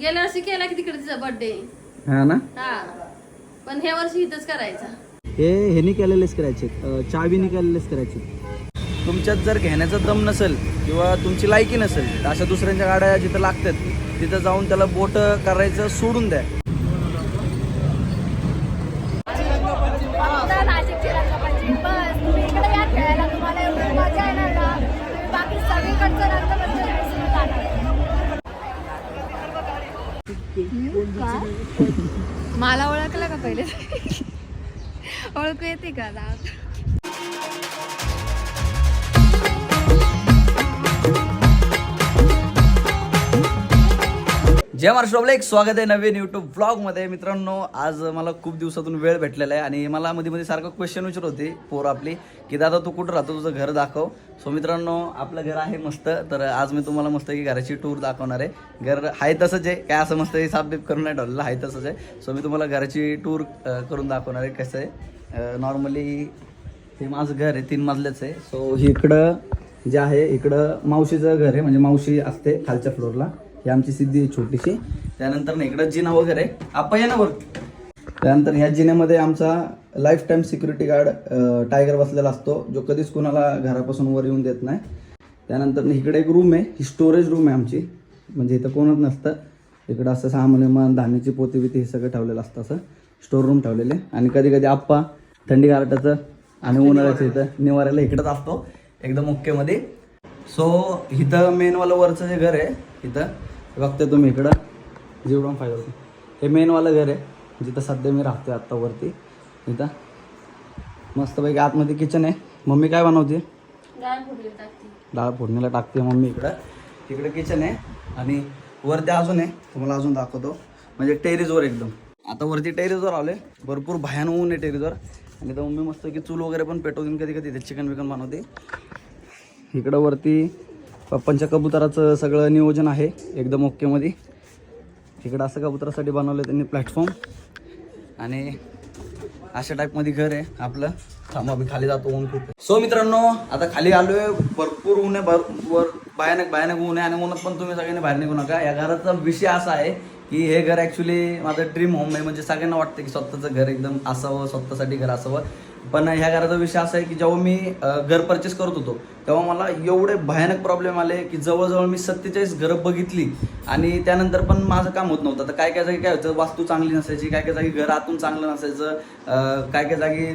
गेल्या वर्षी केला की तिकडे तिचा बर्थडे हा ना? हा. पण ह्या वर्षी इथंच करायचा. हे ह्यानी केलेलेच करायचे. चावीने केलेलेच करायचे. तुमच्यात जर घेण्याचा दम नसेल किंवा तुमची लायकी नसेल तर अशा दुसऱ्यांच्या गाड्या जिथं लागतात तिथं जाऊन त्याला बोट करायचं सोडून द्या. मला ओळखलं का पहिले? ओळखू येते का जय महाराष्ट्र एक स्वागत आहे नवीन युट्यूब ब्लॉगमध्ये मित्रांनो आज मला खूप दिवसातून वेळ भेटलेला आहे आणि मला मध्ये मध्ये सारखं क्वेश्चन विचारत होते पोर आपली की दादा तू कुठं राहतो? तुझं घर दाखव. सो मित्रांनो आपलं घर आहे मस्त. तर आज मी तुम्हाला मस्त की घराची टूर दाखवणार आहे. घर आहे तसंच आहे. काय असं मस्त साफ बीप करून नाही ठेवलेलं आहे तसंच आहे. सो मी तुम्हाला घराची टूर करून दाखवणार आहे कसं आहे. नॉर्मली हे माझं घर आहे तीन मजल्याचं आहे. सो इकडं जे आहे इकडं मावशीचं घर आहे. म्हणजे मावशी असते खालच्या फ्लोअरला ही आमची सिद्धी आहे छोटीशी. त्यानंतर ना इकडं जिना वगैरे. आप्पा या ना वर. त्यानंतर ह्या जिन्यामध्ये आमचा life time security guard tiger बसलेला असतो. जो कधीच कोणाला घरापासून वर येऊन देत नाही. त्यानंतर इकडे एक रूम आहे. ही स्टोरेज रूम आहे आमची. म्हणजे इथं कोणच नसतं. इकडं असं सामान विमान धान्याची पोती बिती हे सगळं ठेवलेलं असतं असं. स्टोर रूम ठेवलेले. आणि कधी कधी आप्पा थंडी गारटाचं आणि उन्हाळ्याचं इथं निवारायला इकडंच असतो. एकदम ओकेमध्ये सो इथं मेनवालं वरचं जे घर आहे इथं बघताय तुम्ही इकडं. जीवडॉन फायदा होते हे मेनवालं घर आहे. जिथं सध्या मी राहतोय आत्ता वरती. इथं. मस्तपैकी आतमध्ये किचन आहे. मम्मी काय बनवते? डाळ फोडणीला टाकते मम्मी इकडं. इकडं किचन आहे. आणि वरती अजून आहे. तुम्हाला अजून दाखवतो. म्हणजे टेरेसवर एकदम. आता वरती टेरेसवर आले भरपूर भयान ऊन आहे टेरेसवर आणि तर मम्मी मस्त की चूल वगैरे पण पेटवून कधी कधी ते चिकन बिकन बनवते. इकडं वरती पप्पांच्या कबुतराचं सगळं नियोजन आहे एकदम ओकेमध्ये इकडं असं कबुतरासाठी बनवलं त्यांनी प्लॅटफॉर्म आणि अशा टाईपमध्ये घर आहे आपलं. थांबा मी खाली जातो ऊन खूप सो मित्रांनो आता खाली आलो आहे भरपूर ऊन आहे भर- भयानक भयानक ऊन आहे. आणि उन्हात पण तुम्ही सगळ्यांनी बाहेर निघू नका. या घराचा विषय असा आहे की हे घर ॲक्च्युली माझं ड्रीम होम आहे. म्हणजे सगळ्यांना वाटतं की स्वतःचं घर एकदम असावं स्वतःसाठी घर असावं. पण ह्या घराचा विषय असा आहे की जेव्हा मी घर परचेस करत होतो तेव्हा मला एवढे भयानक प्रॉब्लेम आले की जवळजवळ मी सत्तेचाळीस घरं बघितली. आणि त्यानंतर पण माझं काम होत नव्हतं. तर काय काय जागी काय होतं? वास्तू चांगली नसायची काय काय जागी घर आतून चांगलं नसायचं काय काय जागी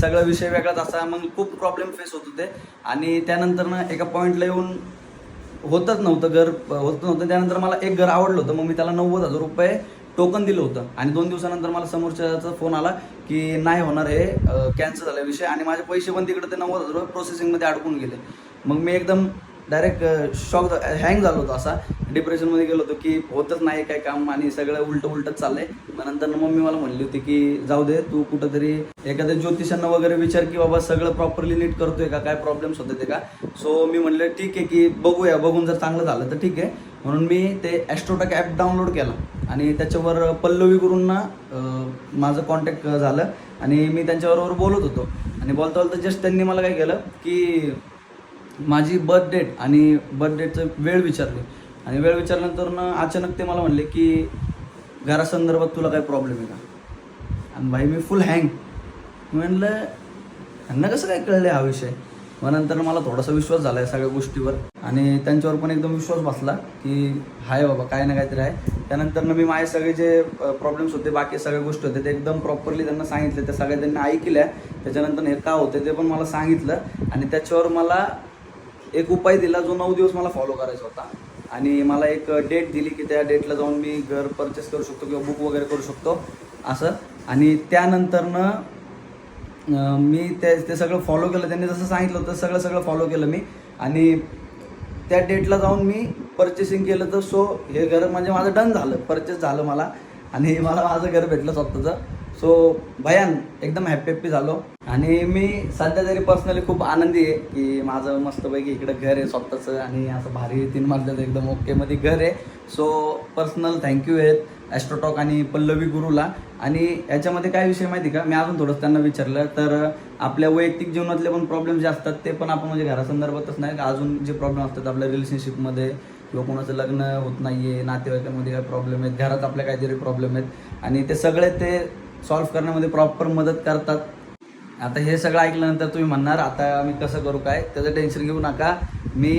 सगळं विषय वेगळाच असा. मग खूप प्रॉब्लेम फेस होत होते. आणि त्यानंतर ना एका पॉईंटला येऊन होतच नव्हतं घर होत नव्हतं. त्यानंतर मला एक घर आवडलं होतं. मग मी त्याला नव्वद हजार रुपये टोकन दिलं होतं. आणि दोन दिवसानंतर मला समोरच्याचा फोन आला की नाही होणार हे कॅन्सल झाला विषय आणि माझे पैसे पण तिकडे ते नव्वद हजार रुपये प्रोसेसिंगमध्ये अडकून गेले. मग मी एकदम डायरेक्ट शॉक हँग झालो होतो असा. डिप्रेशनमध्ये गेलो होतो की होतच नाही काय काम आणि सगळं उलटं उलटच चाललंय. मग नंतर मम्मी मला म्हणली होती की जाऊ दे तू कुठंतरी एखाद्या ज्योतिषांना वगैरे विचार की बाबा सगळं प्रॉपरली नीट करतोय का? काय प्रॉब्लेम्स होते ते का? सो मी म्हणलं ठीक आहे की बघूया बघून जर चांगलं झालं तर ठीक आहे. म्हणून मी ते ॲस्ट्रोटॅक ॲप डाउनलोड केला. आणि त्याच्यावर पल्लवी गुरूंना माझं कॉन्टॅक्ट झालं. आणि मी त्यांच्याबरोबर बोलत होतो. आणि बोलता बोलता जस्ट त्यांनी मला काय केलं की माझी बर्थ डेट आणि बर्थ डेटचं वेळ विचारली. आणि वेळ विचारल्यानंतर ना अचानक ते मला म्हणले की घरासंदर्भात तुला काय प्रॉब्लेम आहे का? आणि भाई मी फुल हँग म्हणलं ह्यांना कसं काय कळलं हा विषय? मग नंतर मला थोडासा विश्वास झाला आहे सगळ्या गोष्टीवर. आणि त्यांच्यावर पण एकदम विश्वास बसला की हाय बाबा काय ना काहीतरी आहे. त्यानंतर मी माझे सगळे जे प्रॉब्लेम्स होते बाकी सगळ्या गोष्टी होते ते एकदम प्रॉपरली त्यांना सांगितले. त्या सगळ्या त्यांनी ऐकल्या. त्याच्यानंतर हे का होते ते पण मला सांगितलं. आणि त्याच्यावर मला एक उपाय दिला जो नऊ दिवस मला फॉलो करायचा होता. आणि मला एक डेट दिली की त्या डेटला जाऊन मी घर परचेस करू शकतो किंवा बुक वगैरे करू शकतो असं. आणि त्यानंतरनं मी ते ते सगळं फॉलो केलं. त्यांनी जसं सांगितलं होतं सगळं सगळं फॉलो केलं मी. आणि त्या डेटला जाऊन मी परचेसिंग केलं तर सो हे घर म्हणजे माझं डन झालं. परचेस झालं मला. आणि मला माझं घर भेटलं स्वतःचं. सो भयान एकदम हॅप्पी हॅप्पी झालो. आणि मी सध्या तरी पर्सनली खूप आनंदी आहे की माझं मस्तपैकी इकडं घर आहे स्वतःचं आणि असं भारी तीन मजल्याचं एकदम ओकेमध्ये घर आहे. सो पर्सनल थँक्यू आहेत ॲस्ट्रोटॉक आणि पल्लवी गुरुला. आणि याच्यामध्ये काय विषय माहिती का? मी अजून थोडंसं त्यांना विचारलं तर आपल्या वैयक्तिक जीवनातले पण प्रॉब्लेम जे असतात ते पण आपण म्हणजे घरासंदर्भातच नाही. का अजून जे प्रॉब्लेम असतात आपल्या रिलेशनशिपमध्ये किंवा कोणाचं लग्न होत नाही आहे नातेवाईकांमध्ये काय प्रॉब्लेम आहेत घरात आपल्या काहीतरी प्रॉब्लेम आहेत. आणि ते सगळे ते सॉल्व्ह करण्यामध्ये प्रॉपर मदत करतात. आता हे सगळं ऐकल्यानंतर तुम्ही म्हणणार आता मी कसं करू काय? त्याचं टेन्शन घेऊ नका. मी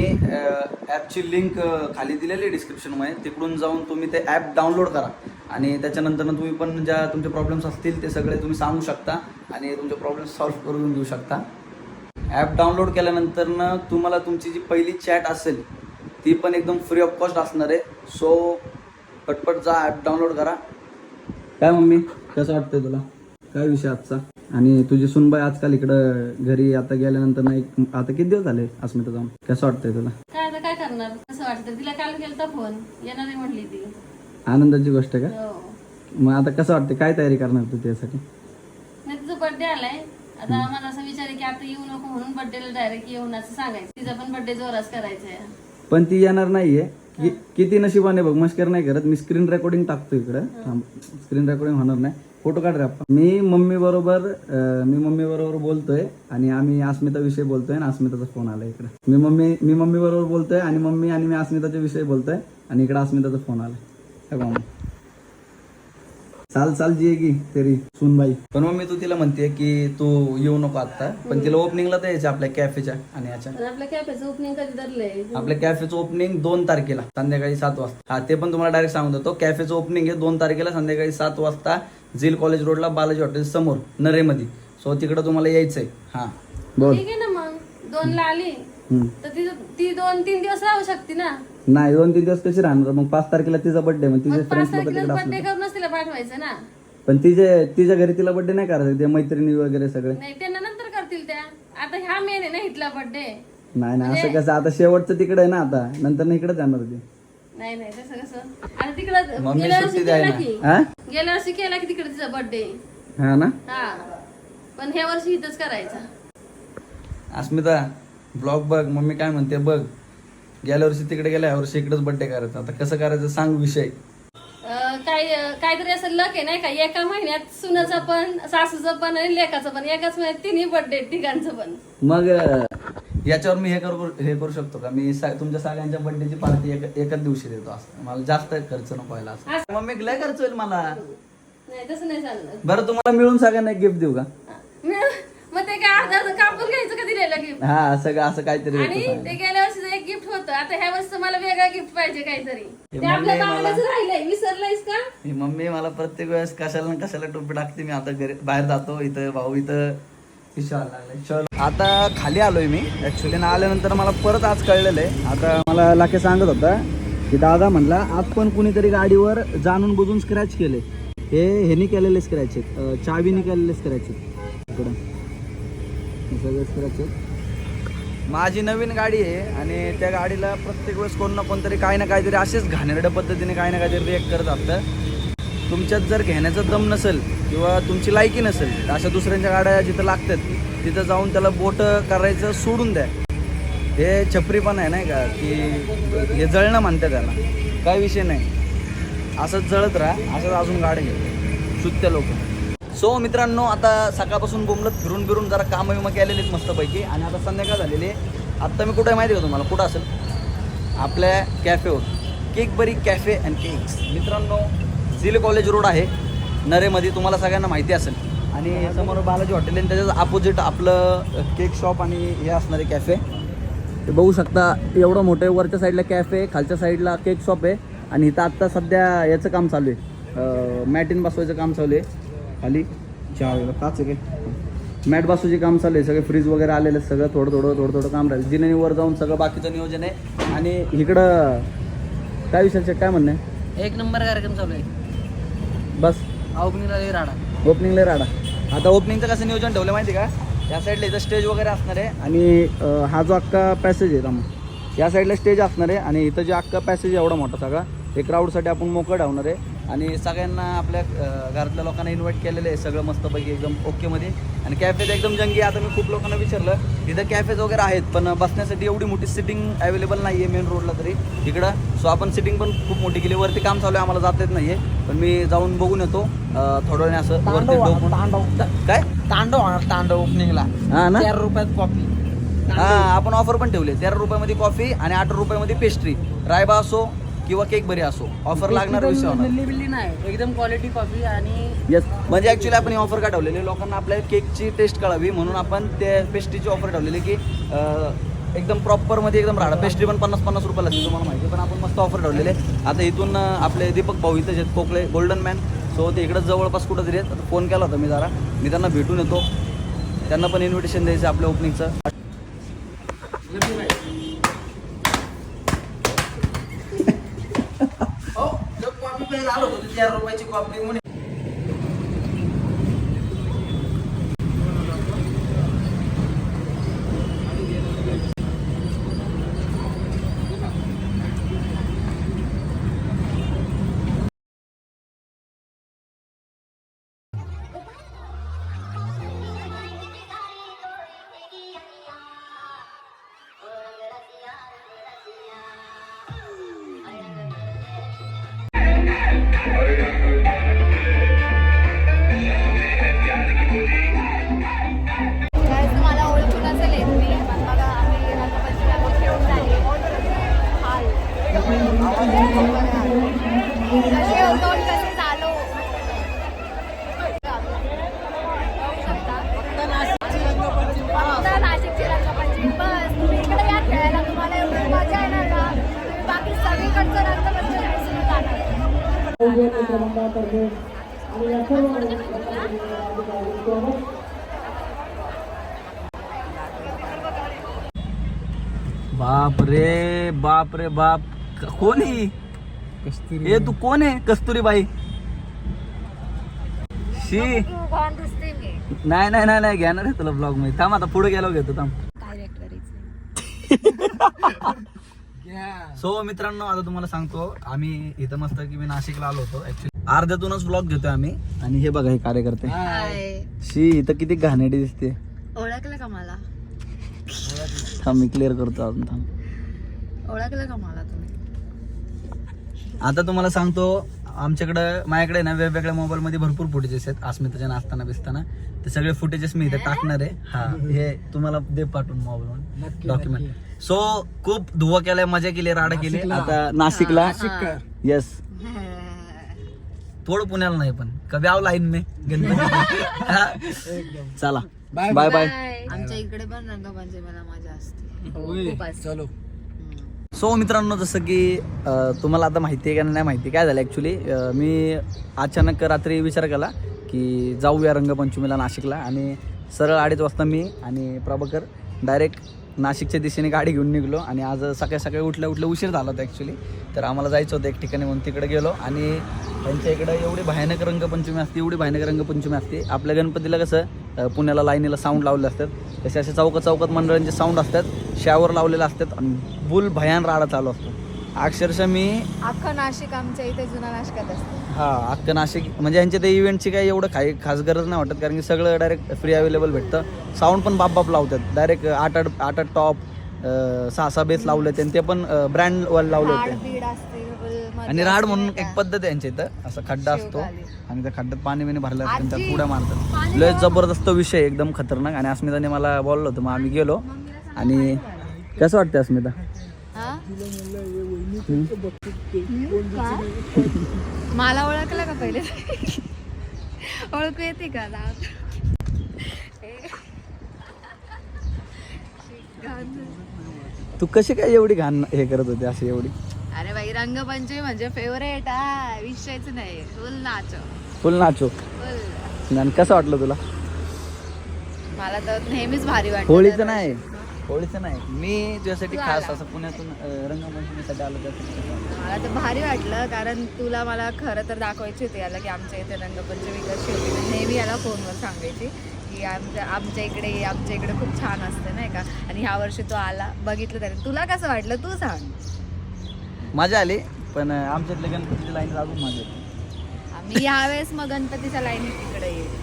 ॲपची लिंक खाली दिलेली डिस्क्रिप्शनमध्ये तिकडून जाऊन तुम्ही ते ॲप डाउनलोड करा. आणि त्याच्यानंतर तुम्ही पण ज्या तुमचे प्रॉब्लेम्स असतील ते सगळे तुम्ही सांगू शकता आणि तुमचे प्रॉब्लेम्स सॉल्व्ह करून घेऊ शकता. ॲप डाउनलोड केल्यानंतरनं तुम्हाला तुमची जी पहिली चॅट असेल ती पण एकदम फ्री ऑफ कॉस्ट असणार आहे. सो पटपट जा ॲप डाउनलोड करा. काय मम्मी? कसं वाटतंय तुला? काय विषय आजचा? आणि तुझी सुनबाई आजकाल इकडं घरी आता गेल्यानंतर ना एक आता किती दिवस झाले अस्मिता जाऊन? कसं वाटतंय तुला? काय आता काय करणार? कसं वाटतं तिला काल केलता फोन येणार आहे म्हटली ती. आनंदाची गोष्ट आहे हो. का मग आता कसं वाटतं काय तयारी करणार तू त्यासाठी? नाही तिचा बर्थडे आलाय. आता आम्हाला असं विचार आहे की आता येऊ नको म्हणून बर्थडेला डायरेक्ट येऊन असं सांगायचं. तिचा पण बर्थडे जोराच करायचा आहे पण ती येणार नाहीये. कि- किती नशिबाने बघ मस्कर नाही करत मी स्क्रीन रेकॉर्डिंग टाकतो इकडं. स्क्रीन रेकॉर्डिंग होणार नाही. फोटो काढ रे आपण. मी मम्मी बरोबर अं, मी मम्मी बरोबर बोलतोय आणि आम्ही अस्मिता विषयी बोलतोय आणि अस्मिताचा फोन आला इकडे. मी मम्मी मी मम्मी बरोबर बोलतोय आणि मम्मी आणि मी अस्मिताच्या विषयी बोलतोय आणि इकडे अस्मिताचा फोन आला हे बघ मम्मी. चाल चाल जी की तरी सुनबाई. पण मम्मी तू तिला म्हणते की तू येऊ नको आता पण तिला ओपनिंगला तर यायचं आपल्या कॅफेच्या आणि याच्या. पण आपल्या कॅफेचं ओपनिंग कधी धरलंय? आपल्या कॅफेचं ओपनिंग दोन तारखेला संध्याकाळी सात वाजता. हा ते पण तुम्हाला डायरेक्ट सांगून देतो. कॅफेचं ओपनिंग आहे दोन तारखेला संध्याकाळी सात वाजता झील कॉलेज रोडला बालाजी हॉटेल समोर नरेमध्ये. सो तिकडं तुम्हाला यायचंय. हा. बोल. ठीक आहे ना मग. दोन ला आली. तर ती ती दोन तीन दिवस राहू शकते ना? नाही दोन तीन दिवस कशी राहणार? मग पाच तारखेला तिचा बर्थडे मग तिचे मग पाच फ्रेंड्स लोक तारखेला तिकडे बर्थडे असले करूनच तिला पाठवायचं ना? पण तिचे तिच्या घरी तिला बर्थडे नाही करायचं ते मैत्रिणी वगैरे सगळे. नाही त्यांना नंतर करतील त्या. आता ह्या ना इथला बर्थडे नाही नाही असं कसं आता शेवटचं तिकडे आहे ना आता नंतर ना इकडेच जाणार ते. नाही नाही तसं कसं. आता तिकडं मम्मी गेल्या वर्षी केला की हा गेल्या वर्षी केला की तिकडे तिचा बर्थडे हा ना? हा. पण ह्या वर्षी इथंच करायचा. अस्मिता ब्लॉग बघ मम्मी काय म्हणते बघ. गेल्या वर्षी तिकडे गेल्या या वर्षी इकडेच बर्थडे करायचा. आता कसं करायचं सांग विषय. काय काहीतरी असं लक आहे नाही का? एका महिन्यात सुनाचं पण सासूचं पण आणि लेकाचं पण. एकाच महिन्यात तिन्ही बर्थडे तिघांचं पण. मग अं, याच्यावर मी हे करू हे करू शकतो का? मी सा- तुमच्या सगळ्यांच्या बर्थडेची पार्टी एक एकच दिवशी देतो असं. मला जास्त खर्च नको व्हायला असं. मम्मी लय खर्च होईल मला. नाही तसं नाही चालणार. बरं तुम्हाला मिळून सगळ्यांना गिफ्ट देऊ का? मी- मग ते काय अर्धा अर्धा कापून घ्यायचं का दिलेलं गिफ्ट हा असं असं काहीतरी आणि सांग. ते गेल्या वर्षीचं एक गिफ्ट होतं आता ह्या वर्षी मला वेगळा गिफ्ट पाहिजे काहीतरी. हे ते आपल्या मम्मी मला- गावालाच राहिलंय विसरलायस का? ही मम्मी मला प्रत्येक वेळेस कशाला ना कशाला टोपी टाकते मी आता घरी बाहेर जातो इथं भाऊ इथं. विशाल लागलाय. चल आता खाली आलोय मी. ऍक्च्युली ना आल्यानंतर मला परत आज कळलेलं आहे. आता मला लाखे सांगत होता की दादा म्हणला आज पण कुणीतरी गाडीवर जाणून बुजून स्क्रॅच केले हे ह्यानी केलेले स्क्रॅच आहेत. अं, चावीने केलेले स्क्रॅच आहेत. इकडं. हे सगळे स्क्रॅच माझी नवीन गाडी आहे आणि त्या गाडीला प्रत्येक वेळेस कोण ना कोणतरी काही ना काहीतरी असेच घाणेरड्या पद्धतीने काही ना काहीतरी रिएक्ट करत असतं. तुमच्यात जर घेण्याचा दम नसेल किंवा तुमची लायकी नसेल तर अशा दुसऱ्यांच्या गाड्या जिथं लागतात तिथं जाऊन त्याला बोट करायचं सोडून द्या. हे छपरीपण आहे नाही का? की हे जळणं म्हणते त्याला. काय विषय नाही. असंच जळत राहा असंच अजून गाडी घे सुत्त्या लोक सो मित्रांनो आता सकाळपासून बोंबलत फिरून फिरून जरा कामं केलेले केलेलीच मस्तपैकी. आणि आता संध्याकाळ झालेली आहे. आत्ता मी कुठं आहे माहिती आहे का तुम्हाला? कुठं असेल? आपल्या कॅफेवर केक बरी कॅफे अँड केक्स मित्रांनो झिल कॉलेज रोड आहे. नरेमध्ये तुम्हाला सगळ्यांना माहिती असेल. आणि समोर बालाजी हॉटेल आणि त्याच्याच अपोजिट आपलं केक शॉप आणि हे असणारे कॅफे ते बघू शकता एवढं मोठं आहे. वरच्या साईडला कॅफे खालच्या साईडला केक शॉप आहे. आणि इथं आत्ता सध्या याचं काम चालू आहे. मॅटिन बसवायचं काम चालू आहे. खाली चहा वगैरे काच आहे काय मॅट बसवायचे काम चालू आहे सगळे फ्रीज वगैरे आलेले सगळं थोडं थोडं थोडं थोडं काम राहिलं. जिने वर जाऊन सगळं बाकीचं नियोजन आहे. आणि इकडं काय विषय काय म्हणणं आहे? एक नंबर कार्यक्रम चालू आहे. बस. ओपनिंगला राडा. ओपनिंगला राडा. आता ओपनिंगचं कसं नियोजन ठेवलं माहिती आहे का? या साईडला इथं स्टेज वगैरे असणार आहे. आणि अं, हा जो अख्खा पॅसेज आहे राम या साईडला स्टेज असणार आहे. आणि इथं जे अख्खा पॅसेज एवढा मोठा सगळा. हे क्राऊडसाठी आपण मोकळं ठेवणार आहे. आणि सगळ्यांना आपल्या घरातल्या लोकांना इन्व्हाइट केलेलं आहे. सगळं मस्तपैकी एकदम ओकेमध्ये आणि कॅफेत एकदम जंगी. आता मी खूप लोकांना विचारलं तिथं कॅफेज वगैरे आहेत पण बसण्यासाठी एवढी मोठी सिटिंग अवेलेबल नाही आहे मेन रोडला तरी. इकडं सो आपण सिटिंग पण खूप मोठी केली. वरती काम चालू आहे आम्हाला जाता येत नाही आहे पण मी जाऊन बघून येतो. अं, थोड्या वेळाने असं वरती तांडव काय? तांडव होणार तांडव ओपनिंगला हा ना? चार रुपयात कॉपी हा आपण ऑफर पण ठेवले. तेरा रुपयामध्ये कॉफी आणि आठ रुपयामध्ये पेस्ट्री रायबा असो किंवा केक बरी असो ऑफर लागणार विषय होणार. दिल्ली बिल्ली नाही एकदम क्वालिटी कॉफी आणि येस म्हणजे ऍक्च्युली आपण ऑफर का ठेवलेली लोकांना आपल्या केकची टेस्ट कळावी म्हणून आपण ते पेस्ट्रीची ऑफर ठेवलेली की अं, एकदम प्रॉपरमध्ये एकदम राहणार पेस्ट्री पण पन्नास पन्नास रुपयाला असते तुम्हाला माहिती आहे. पण आपण मस्त ऑफर ठेवलेले. आता इथून अं, आपले दीपक भाऊ इथं आहेत कोकळे गोल्डन मॅन सो ते इकडं जवळपास कुठं तरी आहेत फोन केला होता मी जरा. मी त्यांना भेटून येतो. त्यांना पण इन्व्हिटेशन द्यायचं आपल्या ओपनिंगचं कॉफी आलो होतो चार रुपयाची जाणार बाप रे बाप. रे बाप क- कोण आहे ए तू कोण आहे कस्तुरी बाई? शी. नाही नाही नाही नाही घेणार आहे तुला ब्लॉगमध्ये थांब आता पुढे गेलो घेतो थांब. सो मित्रांनो आता तुम्हाला सांगतो आम्ही इथं मस्त की मी नाशिकला आलो होतो ऍक्च्युली अर्ध्यातूनच ब्लॉग घेतोय आम्ही. आणि हे बघा हे कार्यकर्ते. शी इथं किती घाणेडी दिसते ओळखलं का मला? थांब मी क्लिअर करतो अजून थांब. ओळखलं का मला तुम्ही? आता तुम्हाला सांगतो आमच्याकडं माझ्याकडे ना वेगवेगळ्या मोबाईल मध्ये भरपूर फुटेजेस आहेत. अस्मिताच्या नाचताना बिसताना. ते सगळे फुटेजेस मी इथे टाकणार आहे. हा हे तुम्हाला दे पाठवून मोबाईल डॉक्युमेंट सो खूप धुवा केलाय मजा केली राडा केली. आता नाशिकला. येस थोडं पुण्याला नाही पण कभी आव लाईन में गणपती. चला. बाय बाय आमच्या इकडे पण रंगपंचमीला मजा असते. चलो. सो मित्रांनो जसं की तुम्हाला आता माहिती आहे का नाही माहिती काय झालं ॲक्च्युली मी अचानक रात्री विचार केला की जाऊया रंगपंचमीला नाशिकला आणि सरळ अडीच वाजता मी आणि प्रभाकर डायरेक्ट नाशिकच्या दिशेने गाडी घेऊन निघलो आणि आज सकाळी सकाळी उठल्या उठल्या उशीर झाला होता ॲक्च्युली तर आम्हाला जायचं होतं एक ठिकाणी म्हणून तिकडे गेलो आणि त्यांच्या इकडं एवढी भयानक रंगपंचमी असते एवढी भयानक रंगपंचमी असते. आपल्या गणपतीला कसं पुण्याला लाईनीला साऊंड लावले असतात. तसे असे चौकात चौकात मंडळांचे साऊंड असतात शॉवर लावलेले असतात आणि बुल भयान राडा चालू असतो. अक्षरशः मी अख्खं नाशिक आमच्या इथे जुना नाशिकात असते. हा अख्खं नाशिक म्हणजे यांच्या त्या इव्हेंटची काही एवढं काही खास गरज नाही वाटत कारण की सगळं डायरेक्ट फ्री अवेलेबल भेटतं. साऊंड पण बाप बाप लावतात. डायरेक्ट आठ आठ आठ आठ टॉप सहा सहा बेस लावले आणि ते पण ब्रँड वर लावले होते. आणि राड म्हणून एक? पद्धत आहे यांच्या इथं. असा खड्डा असतो. आणि त्या खड्ड्यात पाणी बिणी भरलं असतं त्यात आजी, उड्या मारतात लय. जबरदस्त विषय एकदम खतरनाक. आणि अस्मिताने मला बोललो होतं मग आम्ही गेलो. आणि कसं वाटतं अस्मिता? हा? मला ओळखलं का पहिले? ओळखू येते का नाव? तू कशी काय एवढी घाण हे करत होती अशी एवढी? अरे बाई रंगपंचमी म्हणजे फेवरेट हा. विषयच नाही. फुल नाच. फुल नाचो. फुल. आणि कसं वाटलं तुला? मला तर नेहमीच भारी वाटतं होळीचं. नाही. होळीचं नाही. मी तुझ्यासाठी तू खास आला. असं पुण्यातून अं, रंगपंचमीसाठी आलो त्यासाठी. मला तर भारी वाटलं कारण तुला मला खरं तर दाखवायची होती याला की आमच्या इथे रंगपंचमी कशी होती. मी नेहमी याला फोनवर सांगायची की आमच्या आमच्या इकडे ये, आमच्या इकडे खूप छान असते नाही का? आणि ह्या वर्षी तो आला बघितलं त्याने. तुला कसं वाटलं? तू सांग. मजा आली पण अं, आमच्यातल्या गणपतीच्या लाईन अजून मजा येते. आम्ही यावेळेस मग गणपतीच्या लाईनीत तिकडे येईल.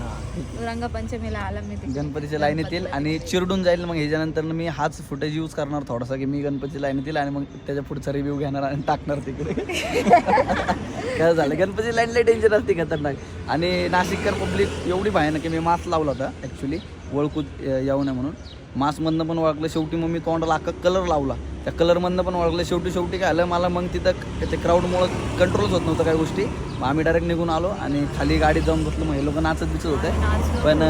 रंगपंचमीला आला मी तिकडे. गणपतीच्या लाईन येतील आणि चिरडून जाईल मग ह्याच्यानंतर मी हाच फुटेज यूज करणार थोडासा की मी गणपतीच्या लाईन येतील आणि मग त्याच्या पुढचा रिव्ह्यू घेणार आणि टाकणार तिकडे. काय झालं? गणपती लाईन लई डेंजर असते खतरनाक. आणि नाशिककर पब्लिक एवढी भयानक की मी मास्क लावला होता ॲक्च्युली ओळखू येऊ नये म्हणून. मास्कमधनं पण ओळखलं शेवटी मग मी तोंडाला अख्खा कलर लावला. त्या कलरमधनं पण ओळखलं शेवटी शेवटी काय आलं मला मग तिथं ते क्राऊडमुळं कंट्रोलच होत नव्हतं काही गोष्टी. मग आम्ही डायरेक्ट निघून आलो आणि खाली गाडीत जाऊन बसलो. मग हे लोक नाचत दिसत होते. पण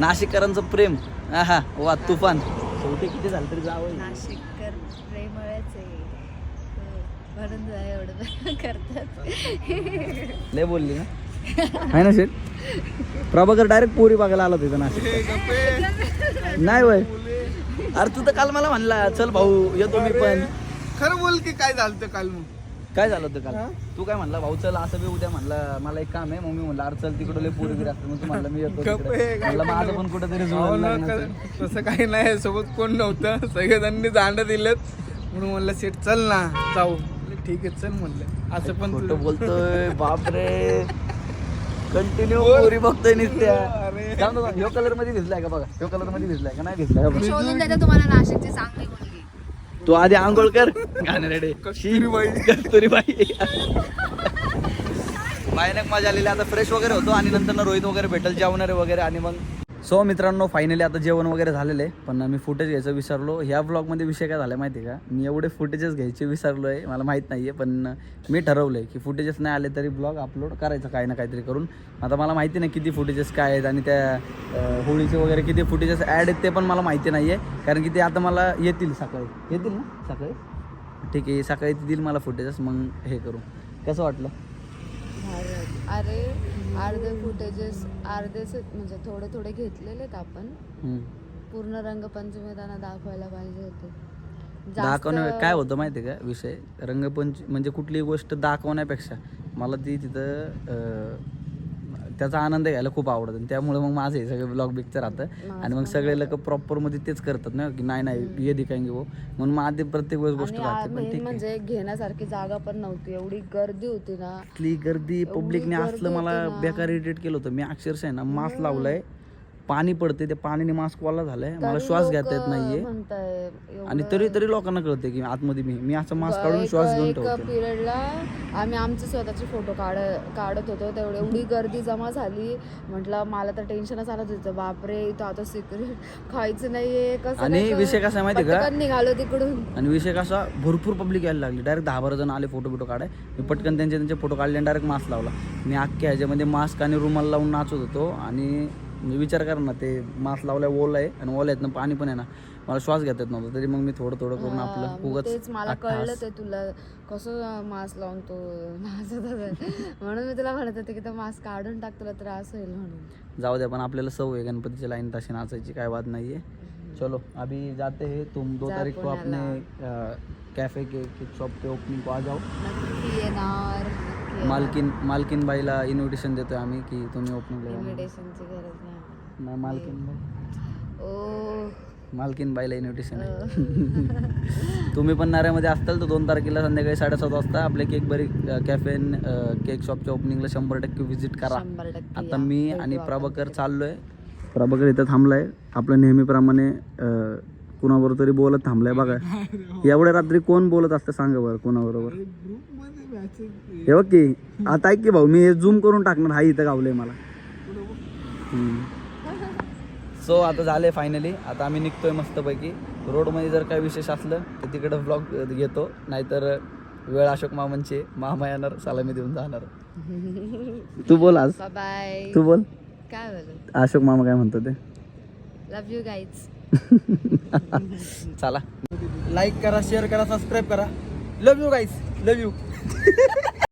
नाशिककरांचं प्रेम. हा वा तुफान. शेवटी किती झालं तरी जावं नाशिककर प्रेमळच आहे. हो, म्हणून तुला एवढं करतात. लय बोलली ना. आहे ना शेठ? प्रभाकर डायरेक्ट पोरी बघायला आला तिथं नाशिक नाही वय. अरे तू तर काल मला म्हणला चल भाऊ येतो मी पण. खरं बोल की काय झालं काल मग? काय झालं होतं काल? तू काय म्हणला भाऊ चल असं बी उद्या म्हणला मला एक काम आहे मग मी म्हणलं अरे चल तिकडे लय पोरी बिरी असतात मग तू म्हणला मी येतो म्हणलं माझं पण कुठेतरी न तसं काही नाही सोबत कोण नव्हतं. सगळेजणांनी दांड दिलेत. म्हणून म्हणलं सेट चल ना जाऊ. ठीक आहे चल म्हणलं. असं पण बोलतोय बापरे. कंटिन्यू. पोरी बघतोय नुसत्या. अरे. जाऊ दे, ह्यो कलरमध्ये दिसलाय का बघा? ह्यो कलरमध्ये दिसलाय का? नाही दिसलाय. का बघा. शोधून देते तुम्हाला नाशिकची चांगली मुलगी. तू आधी आंघोळ कर. घाणेरडे कस्तुरीबाई. कस्तुरीबाई भयानक मजा आलेली. आता फ्रेश वगैरे होतो आणि नंतर रोहित वगैरे भेटेल जेवणारे वगैरे आणि मग सो मित्रांनो फायनली आता जेवण वगैरे झालेलं आहे पण मी फुटेज घ्यायचं विसरलो. ह्या ब्लॉगमध्ये विषय काय झाला माहिती आहे का? मी एवढे फुटेजेस घ्यायचे विसरलो आहे मला माहीत नाही आहे पण मी ठरवलं आहे की फुटेजेस नाही आले तरी ब्लॉग अपलोड करायचं काही ना काहीतरी करून. आता मला माहिती नाही किती फुटेजेस काय आहेत आणि त्या होळीचे वगैरे किती फुटेजेस ॲड आहेत ते पण मला माहिती नाही आहे कारण की ते आता मला येतील सकाळी. येतील ना? सकाळी? ठीक आहे सकाळी ते देईल मला फुटेजेस मग हे करू. कसं वाटलं? वाटलं. अरे अर्धे फुटेजेस अर्धेच म्हणजे थोडे थोडे घेतलेले आपण. पूर्ण रंगपंचमी त्यांना दाखवायला पाहिजे होते दाखवण्या काय होतं माहिती का विषय रंगपंच म्हणजे कुठलीही गोष्ट दाखवण्यापेक्षा मला ती तिथं त्याचा आनंद घ्यायला खूप आवडतं. आणि त्यामुळे मग माझं हे सगळे ब्लॉग बिकचं राहतं. आणि मग सगळे लोक प्रॉपरमध्ये तेच करतात ना की नाही नाही ये दिखाएंगे वो म्हणून मग आधी प्रत्येक वेळेस गोष्ट राहते पण main ठीक आहे. म्हणजे घेण्यासारखी जागा पण नव्हती. एवढी गर्दी होती ना. इथली गर्दी पब्लिकने असलं मला. बेकार इरिटेट केलं होतं. मी अक्षरशः आहे ना मास्क लावलाय. पाणी पडते त्या पाण्याने मास्क वाला झालाय. मला श्वास घेता येत नाहीये. म्हणताय आणि तरी तरी लोकांना कळते की आतमध्ये मी मी असं मास्क काढून श्वास घेऊन ठेवतो पिरियडला आम्ही आमचे स्वतःचे फोटो काढ काढत होतो. तेवढी एवढी गर्दी जमा झाली. म्हटलं मला तर टेन्शनच आलं होतं बापरे इथं आता सिक्रेट खायचं नाहीये. कसं आणि? विषय कसा आहे माहिती का? पटकन निघालो तिकडून. आणि विषय कसा भरपूर पब्लिक यायला लागली. डायरेक्ट दहा बारा जण आले फोटो बिटो काढाय. मी पटकन त्यांचे त्यांचे फोटो काढले आणि डायरेक्ट मास्क लावला. मी अख्ख्या ह्याच्यामध्ये मास्क आणि रुमाल लावून नाचत होतो. आणि विचार कर ना ते मास्क लावलाय ओला आहे आणि ओला आहेत ना पाणी पण आहे ना मला श्वास घेता येत नव्हतं तरी मग मी थोडं थोडं करून आपलं उगाच तेच मला. कळलं ते तुला कसं मास्क लावून तो नाचत होता म्हणून मी तुला म्हणत होते की तो मास्क काढून टाक तुला त्रास होईल म्हणून जाऊ द्या पण आपल्याला सवय आहे गणपतीच्या लाईन तशी नाचायची काय वाद नाहीये चलो अभी जाते हैं तुम दो जा तारीख को अपने. कैफे के केक शॉप पे ओपनिंग को आ जाओ नक्की येणार. मालकीन मालकीन बाईला इन्व्हिटेशन देतोय आम्ही की तुम्ही ओपनिंगला. इन्व्हिटेशनची गरज नाही नाही मालकीन बाई ओ. मालकीन बाईला इन्व्हिटेशन आहे तुम्ही पण नाऱ्यामध्ये असताल तर दोन तारखेला संध्याकाळी साडेसात वाजता आपल्या केक बरी कॅफे केक शॉपच्या ओपनिंगला शंभर टक्के व्हिजिट करा. शंभर टक्के आता या. मी भेटू आणि आपण प्रभाकर. चाललोय. प्रभाकर इथं थांबलाय. आपलं नेहमीप्रमाणे अं, कुणाबरोबर तरी बोलत थांबलाय बघा. एवढ्या रात्री कोण बोलत असतं सांगा बरं कोणाबरोबर? हे बघ की आता ऐक की भाऊ मी हे झूम करून टाकणार हा इथं गावलंय मला. सो आता झाले फायनली आता आम्ही निघतोय मस्तपैकी. रोडमध्ये जर काही विशेष असलं तर तिकडं ब्लॉग घेतो. नाहीतर वेळ अशोक मामांची मामा येणार सलामी देऊन जाणार. तू बोल आज. तू बोल. काय अशोक मामा काय म्हणतो ते? लव्ह यू गाईज चला. लाईक करा शेअर करा सबस्क्राईब करा. Love you guys love you